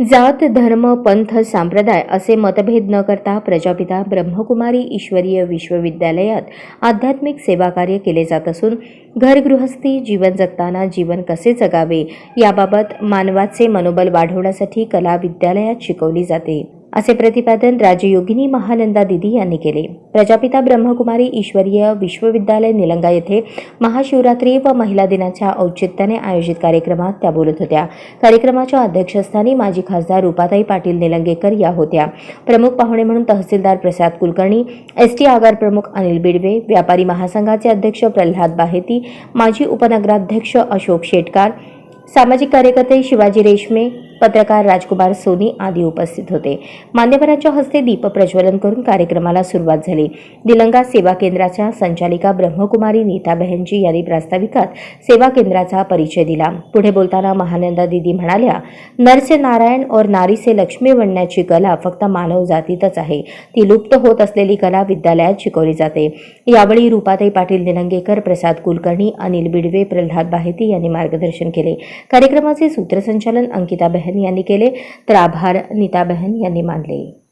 जात धर्म पंथ संप्रदाय असे मतभेद न करता प्रजापिता ब्रह्मकुमारी ईश्वरीय विश्वविद्यालयात आध्यात्मिक सेवाकार्य केले जात असून घरगृहस्थी जीवन जगताना जीवन कसे जगावे याबाबत मानवाचे मनोबल वाढवण्यासाठी कला विद्यालयात शिकवली जाते. असे प्रतिपादन राजयोगिनी महानंदा दिदी यांनी केले. प्रजापिता ब्रह्मकुमारी ईश्वरीय विश्वविद्यालय निलंगा येथे महाशिवरात्री व महिला दिनाच्या औचित्याने आयोजित कार्यक्रमात त्या बोलत होत्या. कार्यक्रमाच्या अध्यक्षस्थानी माजी खासदार रुपाताई पाटील निलंगेकर या होत्या. प्रमुख पाहुणे म्हणून तहसीलदार प्रसाद कुलकर्णी एस टी आगार प्रमुख अनिल बिडवे व्यापारी महासंघाचे अध्यक्ष प्रल्हाद बाहेती माजी उपनगराध्यक्ष अशोक शेटकार सामाजिक कार्यकर्ते शिवाजी रेशमे पत्रकार राजकुमार सोनी आदी उपस्थित होते. मान्यवरांच्या हस्ते दीप प्रज्वलन करून कार्यक्रमाला सुरुवात झाली. दिलंगा सेवा केंद्राच्या संचालिका ब्रह्मकुमारी नीताबहेनजी यांनी प्रास्ताविकात सेवा केंद्राचा परिचय दिला. पुढे बोलताना महानंदा दिदी म्हणाल्या नरसे नारायण और नारी से लक्ष्मी बनण्याची कला फक्त मानव जातीतच आहे. ती लुप्त होत असलेली कला विद्यालयात शिकवली जाते. यावेळी रुपाताई पाटील निलंगेकर प्रसाद कुलकर्णी अनिल बिडवे प्रल्हाद बाहेती यांनी मार्गदर्शन केले. कार्यक्रमाचे सूत्रसंचालन अंकिता बहन यांनी केले. तर आभार नीताबहन यांनी मानले.